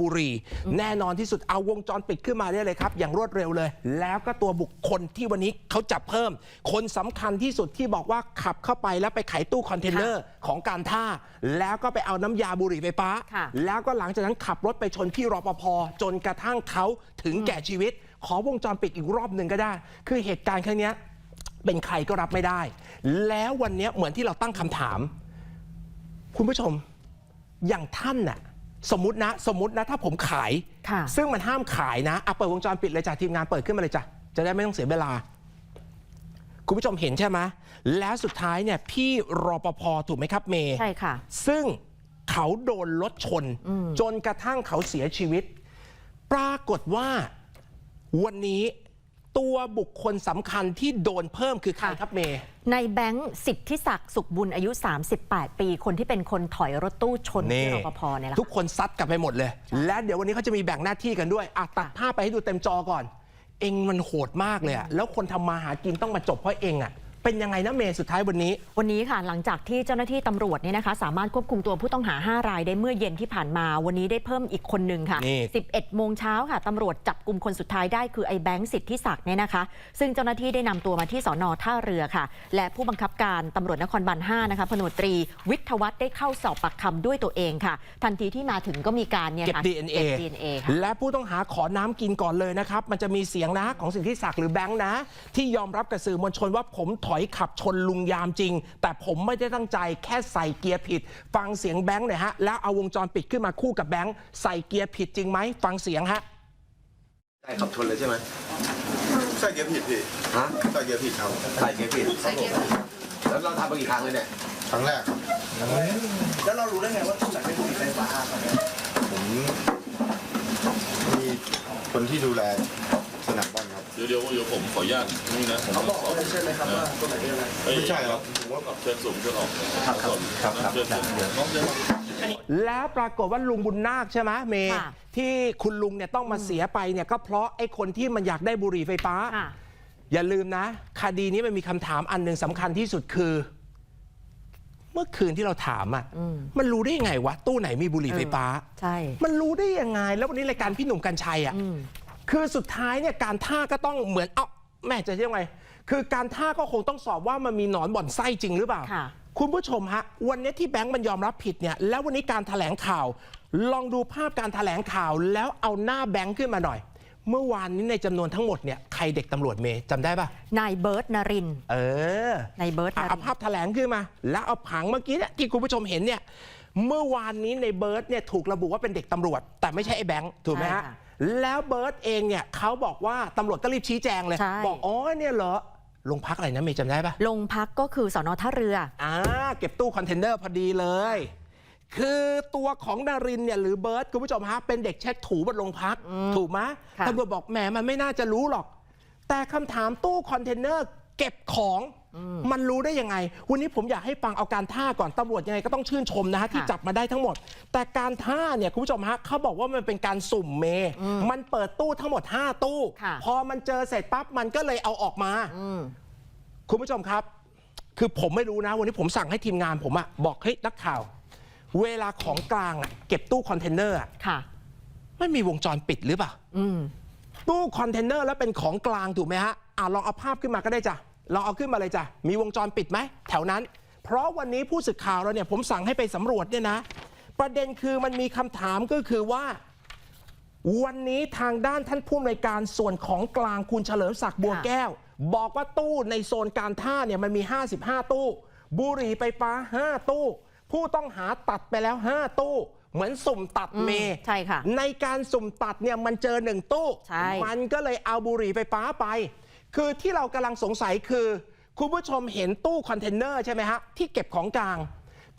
บุหรี่แน่นอนที่สุดเอาวงจรปิดขึ้นมาได้เลยครับ อย่างรวดเร็วเลย แล้วก็ตัวบุคคลที่วันนี้เขาจับเพิ่ม คนสำคัญที่สุดที่บอกว่าขับเข้าไปแล้วไปไขตู้คอนเทนเนอร์ของการท่า แล้วก็ไปเอาน้ำยาบุหรี่ไฟฟ้าค่ะแล้วก็หลังจากนั้นขับรถไปชนพี่รปภจนกระทั่งเขาถึงแก่ชีวิต ขอวงจรปิดอีกรอบหนึ่งก็ได้ คือเหตุการณ์ครั้งเนี้ยเป็นใครก็รับไม่ได้ แล้ววันเนี้ยเหมือนที่เราตั้งคำถาม คุณผู้ชมอย่างท่านน่ะ สมมตินะ สมมตินะถ้าผมขาย ค่ะ ซึ่งมันห้ามขายนะอะเปิดวงจรปิดเลยจ้ะทีมงานเปิดขึ้นมาเลยจ้ะจะได้ไม่ต้องเสียเวลา คุณผู้ชมเห็นใช่ไหมแล้วสุดท้ายเนี่ยพี่รปภถูกไหมครับเมย์ ใช่ค่ะ ซึ่งเขาโดนรถชนจนกระทั่งเขาเสียชีวิต ปรากฏว่าวันนี้ ตัวบุคคลสำคัญที่โดนเพิ่มคือใครค่ะครับเมย์ในแบงค์สิทธิศักดิ์สุขบุญอายุ 38 ปี คนที่เป็นคนถอยรถตู้ชนที่รปภเนี่ยแหละทุกคนซัดกลับไปหมดเลย และเดี๋ยววันนี้เขาจะมีแบ่งหน้าที่กันด้วยอะตัดภาพไปให้ดูเต็มจอก่อน เองมันโหดมากเลยอะแล้วคนทำมาหากินต้องมาจบเพราะเองอะ เป็นยังไงนะเมย์สุดท้ายวันนี้ วันนี้ค่ะหลังจากที่เจ้าหน้าที่ตำรวจเนี่ยนะคะ สามารถควบคุมตัวผู้ต้องหา 5 รายได้เมื่อเย็นที่ผ่านมา วันนี้ได้เพิ่มอีกคนหนึ่งค่ะ นี่ 11 โมงเช้าค่ะตำรวจจับกลุ่มคนสุดท้ายได้คือไอ้แบงค์สิทธิศักดิ์เนี่ยนะคะ ซึ่งเจ้าหน้าที่ได้นำตัวมาที่สอนอท่าเรือค่ะ และผู้บังคับการตำรวจนครบาล5นะคะพลตำรวจตรี วิทยวัฒน์ได้เข้าสอบปากคำด้วยตัวเองค่ะ ทันทีที่มาถึงก็มีการเนี่ยเก็บ ค่ะ DNA เก็บ DNA ค่ะ และผู้ต้องหาขอน้ำกินก่อนเลยนะครับ มันจะมีเสียงนะของสิ่งที่ศักดิ์หรือแบงค์นะ ที่ยอมรับกับสื่อมวลชนว่าผมถอยขับชนลุงยามจริง แต่ผมไม่ได้ตั้งใจแค่ใส่เกียร์ผิด ฟังเสียงแบงค์หน่อยฮะ แล้วเอาวงจรปิดขึ้นมาคู่กับแบงค์ใส่เกียร์ผิดจริงไหมฟังเสียงฮะใช่ขับชนเลยใช่ไหมใส่เกียร์ผิดพี่ฮะใส่เกียร์ผิดครับใส่เกียร์ผิดแล้วเราทำมากี่ครั้งเลยเนี่ยครั้งแรกครับแล้วเรารู้ได้ไงว่าตู้ไหนเป็นบุหรี่ไฟฟ้าครับผมมีคนที่ดูแลสนามบอลครับ เดี๋ยวเดี๋ยวเดี๋ยวผมขออนุญาตนี่นะผมเขาบอกเลยใช่ไหมครับว่าตัวไหนเป็นอะไรไม่ใช่ครับผมว่าเชิญสูงเชิญออกครับครับครับครับเชิญสูงน้องเชิญออกแล้วปรากฏว่าลุงบุญนาคใช่ไหมเมย์ค่ะที่คุณลุงเนี่ยต้องมาเสียไปเนี่ยก็เพราะไอ้คนที่มันอยากได้บุหรี่ไฟฟ้าค่ะอย่าลืมนะ คดีนี้มันมีคำถามอันหนึ่งสำคัญที่สุดคือ เมื่อคืนที่เราถามอะอืมมันรู้ได้ยังไงวะ ตู้ไหนมีบุหรี่ไฟฟ้า ใช่ มันรู้ได้ยังไง แล้ววันนี้รายการพี่หนุ่มกัญชัยอะอืม คือสุดท้ายเนี่ยการท่าก็ต้องเหมือนเอ้าแม่จะเรียกว่าไงคือการท่าก็คงต้องสอบว่ามันมีหนอนบ่อนไส้จริงหรือเปล่า ค่ะ คุณผู้ชมฮะ วันนี้ที่แบงค์มันยอมรับผิดเนี่ยแล้ววันนี้การถแถลงข่าว ลองดูภาพการถแถลงข่าวแล้วเอาหน้าแบงค์ขึ้นมาหน่อย เมื่อวานนี้ในจำนวนทั้งหมดเนี่ยใครเด็กตำรวจเมย์จำได้ปะนายเบิร์ตนรินทร์เออ นายเบิร์ตนอะริเอานทภาพร์แถลงขึ้นมา แล้วเอาผังเมื่อกี้เนี่ยที่คุณผู้ชมเห็นเนี่ยเมื่อวานนี้ในเบิร์ตเนี่ยถูกระบุว่าเป็นเด็กตำรวจ แต่ไม่ใช่ไอ้แบงค์ถูกไหมฮะใช่ค่ะ แล้วเบิร์ตเองเนี่ยเขาบอกว่าตำรวจก็รีบชี้แจงเลย ใช่ บอกอ๋อเนี่ยเหรอโรงพักอะไรนะเมย์จำได้ปะ ลงพักก็คือสอนอท่าเรือ อ่าเก็บตู้คอนเทนเนอร์พอดีเลย คือตัวของดารินเนี่ยหรือเบิร์ตคุณผู้ชมฮะเป็นเด็กเช็ดถูบนโรงพัก ถูกไหมค่ะ ตำรวจบอกแหมมันไม่น่าจะรู้หรอก แต่คำถามตู้คอนเทนเนอร์เก็บของ มันรู้ได้ยังไง วันนี้ผมอยากให้ฟังเอาการท่าก่อนตำรวจยังไงก็ต้องชื่นชมนะฮะที่จับมาได้ทั้งหมด แต่การท่าเนี่ยคุณผู้ชมฮะเขาบอกว่ามันเป็นการสุ่มเม มันเปิดตู้ทั้งหมด 5 ตู้ค่ะพอมันเจอเสร็จปั๊บมันก็เลยเอาออกมาอืมคุณผู้ชมครับ คือผมไม่รู้นะ วันนี้ผมสั่งให้ทีมงานผมอะบอกเฮ้ยนักข่าว เวลาของกลางอะเก็บตู้คอนเทนเนอร์อะค่ะไม่มีวงจรปิดหรือเปล่าอืมตู้คอนเทนเนอร์แล้วเป็นของกลางถูกไหมฮะอะลองเอาภาพขึ้นมาก็ได้จ้ะ ลองเอาขึ้นมาเลยจ้ะ มีวงจรปิดไหมแถวนั้น เพราะวันนี้ผู้สื่อข่าวเราเนี่ยผมสั่งให้ไปสำรวจเนี่ยนะ ประเด็นคือมันมีคำถามก็คือว่า วันนี้ทางด้านท่านผู้อำนวยการส่วนของกลางคุณเฉลิมศักดิ์บัวค่ะแก้ว บอกว่าตู้ในโซนการท่าเนี่ยมันมี 55 ตู้ บุหรี่ไฟฟ้า 5 ตู้ ผู้ต้องหาตัดไปแล้ว 5 ตู้เหมือนสุ่มตัดเมใช่ค่ะ ในการสุ่มตัดเนี่ยมันเจอหนึ่งตู้ใช่มันก็เลยเอาบุหรี่ไฟฟ้าไป คือที่เรากำลังสงสัยคือ คุณผู้ชมเห็นตู้คอนเทนเนอร์ใช่ไหมฮะที่เก็บของกลาง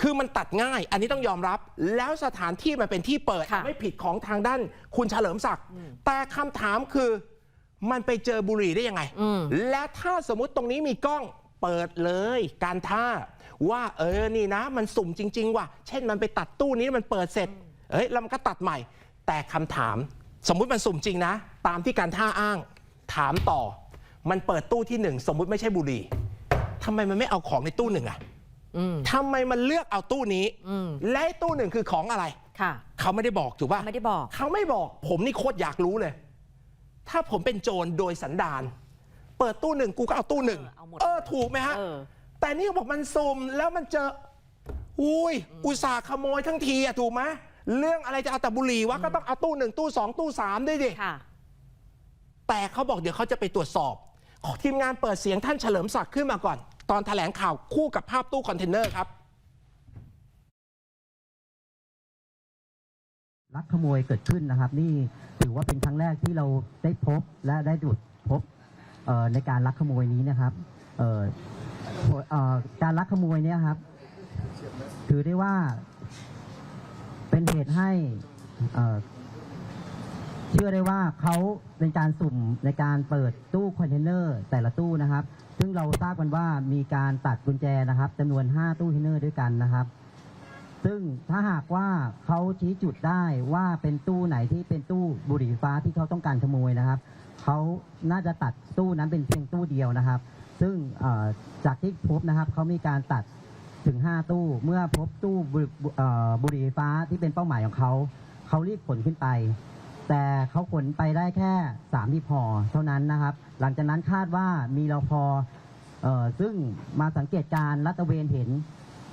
คือมันตัดง่าย อันนี้ต้องยอมรับ แล้วสถานที่มันเป็นที่เปิดค่ะไม่ผิดของทางด้านคุณเฉลิมศักดิ์แต่คำถามคือมันไปเจอบุหรี่ได้ยังไงอืมและถ้าสมมติตรงนี้มีกล้องเปิดเลยการท่าว่าเออนี่นะ มันสุ่มจริง ๆ ว่ะเช่นมันไปตัดตู้นี้มันเปิดเสร็จเอ้ยแล้วมันก็ตัดใหม่ แต่คำถาม สมมุติมันสุ่มจริงนะ ตามที่การท่าอ้าง ถามต่อ มันเปิดตู้ที่หนึ่งสมมุติไม่ใช่บุหรี่ทำไมมันไม่เอาของในตู้หนึ่งอะอืม ทำไมมันเลือกเอาตู้นี้ อืม และไอ้ตู้หนึ่งคือของอะไร ค่ะ เขาไม่ได้บอกถูกป่ะไม่ได้บอก เขาไม่บอก ผมนี่โคตรอยากรู้เลย ถ้าผมเป็นโจรโดยสันดาน เปิดตู้หนึ่งกูก็เอาตู้หนึ่งเออเอาหมดเออถูกไหมฮะ เออ แต่นี่เขาบอกมันสุ่มแล้วมันเจอ อุ้ย อุตส่าห์ขโมยทั้งทีอะถูกไหมเรื่องอะไรจะเอาแต่บุหรี่วะก็ต้องเอาตู้หนึ่งตู้สองตู้สามด้วยดิ ค่ะ แต่เขาบอกเดี๋ยวเขาจะไปตรวจสอบ ทีมงานเปิดเสียงท่านเฉลิมศักดิ์ขึ้นมาก่อน ตอนแถลงข่าวคู่กับภาพตู้คอนเทนเนอร์ครับ ลักขโมยเกิดขึ้นนะครับ นี่ถือว่าเป็นครั้งแรกที่เราได้พบและได้ตรวจพบในการลักขโมยนี้นะครับการลักขโมยเนี่ยครับ ถือได้ว่าเป็นเหตุให้ เชื่อได้ว่าเขาเป็นการสุ่มในการเปิดตู้คอนเทนเนอร์แต่ละตู้นะครับ ซึ่งเราทราบกันว่ามีการตัดกุญแจนะครับจำนวน 5 ตู้คอนเทนเนอร์ด้วยกันนะครับ ซึ่งถ้าหากว่าเขาชี้จุดได้ว่าเป็นตู้ไหนที่เป็นตู้บุหรี่ฟ้าที่เขาต้องการขโมยนะครับเขาน่าจะตัดตู้นั้นเป็นเพียงตู้เดียวนะครับ ซึ่งจากที่พบนะครับเขามีการตัดถึง 5 ตู้ เมื่อพบตู้บุหรี่ฟฟ้าที่เป็นเป้าหมายของเขาเขารีบขนขึ้นไป แต่เขาขนไปได้แค่3ที่พอเท่านั้นนะครับ หลังจากนั้นคาดว่ามีรพเออซึ่งมาสังเกตการณ์ลัตเวนเห็น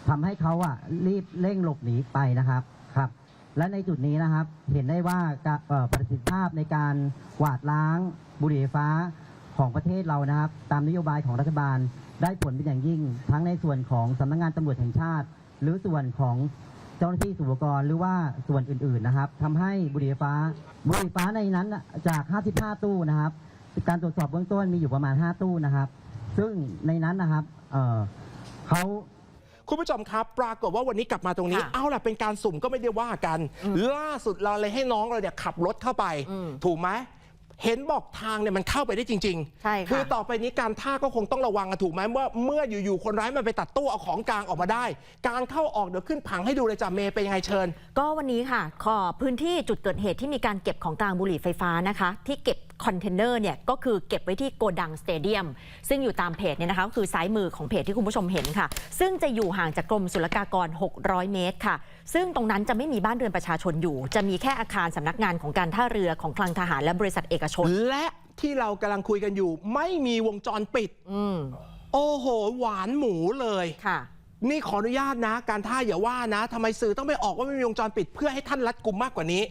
ทำให้เขาอะรีบเร่งหลบหนีไปนะครับครับ และในจุดนี้นะครับเห็นได้ว่าประสิทธิภาพในการกวาดล้างบุหรี่ไฟฟ้าของประเทศเรานะครับ ตามนโยบายของรัฐบาลได้ผลเป็นอย่างยิ่ง ทั้งในส่วนของสำนักงานตำรวจแห่งชาติ หรือส่วนของ จ้าหน้าที่สุวกรหรือว่าส่วนอื่นๆนะครับทำให้บุหรี่ไฟฟ้าบุหรี่ไฟฟ้าในนั้นน่ะจาก 55 ตู้นะครับ การตรวจสอบเบื้องต้นมีอยู่ประมาณ 5 ตู้นะครับ ซึ่งในนั้นนะครับเอ่อเขาคุณผู้ชมครับ ปรากฏว่าวันนี้กลับมาตรงนี้ค่ะเอาล่ะเป็นการสุ่มก็ไม่ได้ว่ากัน ล่าสุดเราเลยให้น้องเราเนี่ยขับรถเข้าไปอืมถูกไหม เห็นบอกทางเนี่ยมันเข้าไปได้จริงใช่ค่ะ คือต่อไปนี้การท่าก็คงต้องระวังกันถูกไหมว่าเมื่ออยู่ๆคนร้ายมันไปตัดตู้เอาของกลางออกมาได้ การเข้าออกเดี๋ยวขึ้นผังให้ดูเลยจ้ะเมย์เป็นยังไงเชิญ ก็วันนี้ค่ะขอพื้นที่จุดเกิดเหตุที่มีการเก็บของกลางบุหรี่ไฟฟ้านะคะ ที่เก็บ คอนเทนเนอร์เนี่ยก็คือเก็บไว้ที่โกดังสเตเดียม ซึ่งอยู่ตามเพจเนี่ยนะคะก็คือซ้ายมือของเพจที่คุณผู้ชมเห็นค่ะ ซึ่งจะอยู่ห่างจากกรมศุลกากร 600 เมตรค่ะ ซึ่งตรงนั้นจะไม่มีบ้านเรือนประชาชนอยู่ จะมีแค่อาคารสำนักงานของการท่าเรือของคลังทหารและบริษัทเอกชน และที่เรากำลังคุยกันอยู่ ไม่มีวงจรปิดอืมโอ้โห หวานหมูเลยค่ะนี่ขออนุญาตนะ การท่าอย่าว่านะทำไมสื่อต้องไปออกว่าไม่มีวงจรปิดเพื่อให้ท่านรัดกุมมากกว่านี้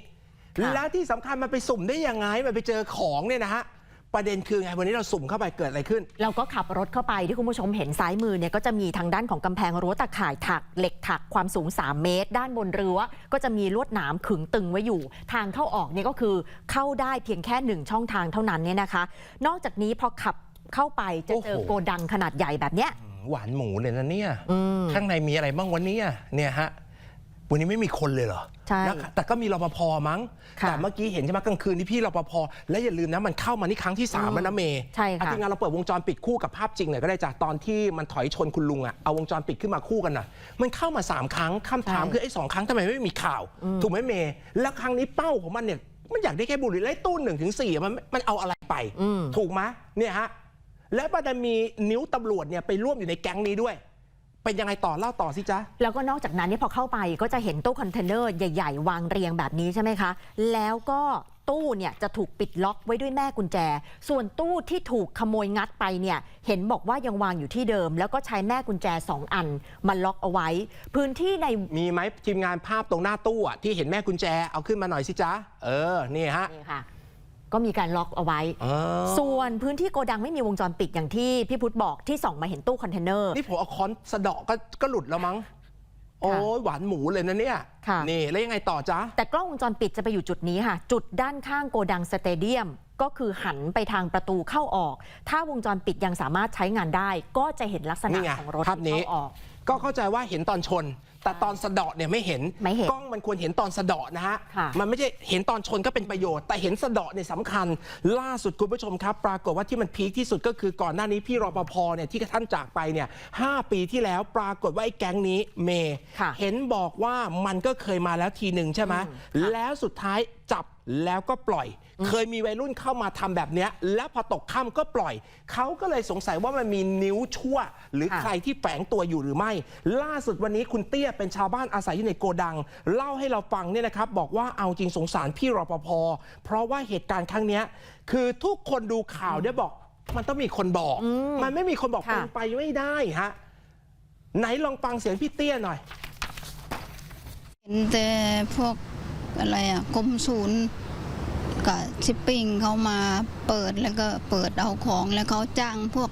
ค่ะและที่สำคัญมันไปสุ่มได้ยังไง มันไปเจอของเนี่ยนะฮะ ประเด็นคือไงวันนี้เราสุ่มเข้าไปเกิดอะไรขึ้น เราก็ขับรถเข้าไปที่คุณผู้ชมเห็นซ้ายมือเนี่ยก็จะมีทางด้านของกำแพงรั้วตะข่ายถักเหล็กถักความสูง 3 เมตร ด้านบนเรือก็จะมีลวดหนามขึงตึงไว้อยู่ ทางเข้าออกเนี่ยก็คือเข้าได้เพียงแค่หนึ่งช่องทางเท่านั้นเนี่ยนะคะ นอกจากนี้พอขับเข้าไปจะเจอโอ้โห โกดังขนาดใหญ่แบบเนี้ย หวานหมูเลยนะเนี่ย อืม ข้างในมีอะไรบ้างวันนี้เนี่ยฮะ วันนี้ไม่มีคนเลยเหรอ ใช่แล้วแต่ก็มีรปภมั้ง ค่ะแต่เมื่อกี้เห็นใช่ไหมกลางคืนที่พี่รปภและอย่าลืมนะมันเข้ามานี่ครั้งที่ 3 แล้วนะเมย์ใช่ค่ะ อ่ทีมงานเราเปิดวงจรปิดคู่กับภาพจริงหน่อยก็ได้จากตอนที่มันถอยชนคุณลุงอะเอาวงจรปิดขึ้นมาคู่กันหน่อยมันเข้ามา 3 ครั้งคำถามคือไอ้สองครั้งทำไมไม่มีข่าว ถูกไหมเมย์แล้วครั้งนี้เป้าของมันเนี่ยมันอยากได้แค่บุหรี่ไล่ตู้หนึ่งถึงสี่มันมันเอาอะไรไปอืมถูกไหมเนี่ยฮะและประเด็นมีนิ้วตำรวจเนี่ยไปร่วมอยู่ในแก๊งนี้ด้วย เป็นยังไงต่อเล่าต่อสิจ๊ะ แล้วก็นอกจากนั้นเนี่ยพอเข้าไปก็จะเห็นตู้คอนเทนเนอร์ใหญ่ๆ วางเรียงแบบนี้ใช่ไหมคะ แล้วก็ตู้เนี่ยจะถูกปิดล็อกไว้ด้วยแม่กุญแจ ส่วนตู้ที่ถูกขโมยงัดไปเนี่ยเห็นบอกว่ายังวางอยู่ที่เดิม แล้วก็ใช้แม่กุญแจ 2 อันมาล็อกเอาไว้ พื้นที่ในมีไหมทีมงานภาพตรงหน้าตู้อะที่เห็นแม่กุญแจเอาขึ้นมาหน่อยสิจ๊ะเออนี่ฮะนี่ค่ะ ก็มีการล็อกเอาไว้เออส่วนพื้นที่โกดังไม่มีวงจรปิดอย่างที่พี่พุทธบอกที่ส่องมาเห็นตู้คอนเทนเนอร์ นี่ผมเอาค้อนสะเดาะก็ก็หลุดแล้วมั้ง โอ้ยหวานหมูเลยนะเนี่ย ค่ะ นี่ แล้วยังไงต่อจ๊ะ แต่กล้องวงจรปิดจะไปอยู่จุดนี้ค่ะ จุดด้านข้างโกดังสเตเดียม ก็คือหันไปทางประตูเข้าออก ถ้าวงจรปิดยังสามารถใช้งานได้ ก็จะเห็นลักษณะนี่ไงของรถภาพนี้ ที่เข้าออก ก็เข้าใจว่าเห็นตอนชน แต่ตอนสะเดาะเนี่ยไม่เห็นไม่เห็นกล้องมันควรเห็นตอนสะเดาะนะฮะค่ะมันไม่ใช่เห็นตอนชนก็เป็นประโยชน์ แต่เห็นสะเดาะเนี่ยสำคัญ ล่าสุดคุณผู้ชมครับ ปรากฏว่าที่มันพีคที่สุดก็คือก่อนหน้านี้พี่รปภเนี่ยที่ท่านจากไปเนี่ยหปีที่แล้วปรากฏว่าไอ้แก๊งนี้เมย์ค่ะเห็นบอกว่ามันก็เคยมาแล้วทีหนึ่งใช่ไหมอืมค่ะแล้วสุดท้ายจับแล้วก็ปล่อย เคยมีวัยรุ่นเข้ามาทำแบบเนี้ยแล้วพอตกค่ำก็ปล่อย เขาก็เลยสงสัยว่ามันมีนิ้วชั่ว หรือค่ะใครที่แฝงตัวอยู่หรือไม่ ล่าสุดวันนี้คุณเตี้ยเป็นชาวบ้านอาศัยอยู่ในโกดัง เล่าให้เราฟังเนี่ยนะครับ บอกว่าเอาจริงสงสารพี่รปภเพราะว่าเหตุการณ์ครั้งเนี้ยคือทุกคนดูข่าวเนี่ยบอกมันต้องมีคนบอก มันไม่มีคนบอกค่ะเป็นไปไม่ได้ฮะไหนลองฟังเสียงพี่เตี้ยหน่อย เห็นแต่พวกอะไรอะกรมศูนย์ กับชิปปิ้งเขามาเปิดแล้วก็เปิดเอาของแล้วเขาจ้างพวก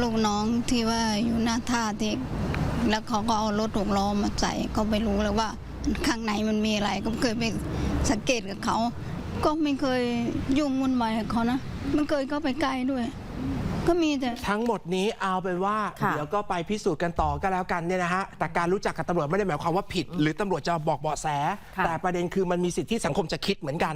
ลูกน้องที่ว่าอยู่หน้าท่าที่แล้วเขาก็เอารถหกล้อมาใส่ก็ไม่รู้เลยว่าข้างในมันมีอะไร ก็ไม่เคยไปสังเกตกับเขา ก็ไม่เคยยุ่งวุ่นวายกับเขานะไม่เคยเข้าไปใกล้ด้วย ก็มีแต่ทั้งหมดนี้เอาเป็นว่า ค่ะเดี๋ยวก็ไปพิสูจน์กันต่อก็แล้วกันเนี่ยนะฮะ แต่การรู้จักกับตำรวจไม่ได้หมายความว่าผิด หรือตำรวจจะบอกเบาะแส ค่ะ แต่ประเด็นคือมันมีสิทธิที่สังคมจะคิดเหมือนกัน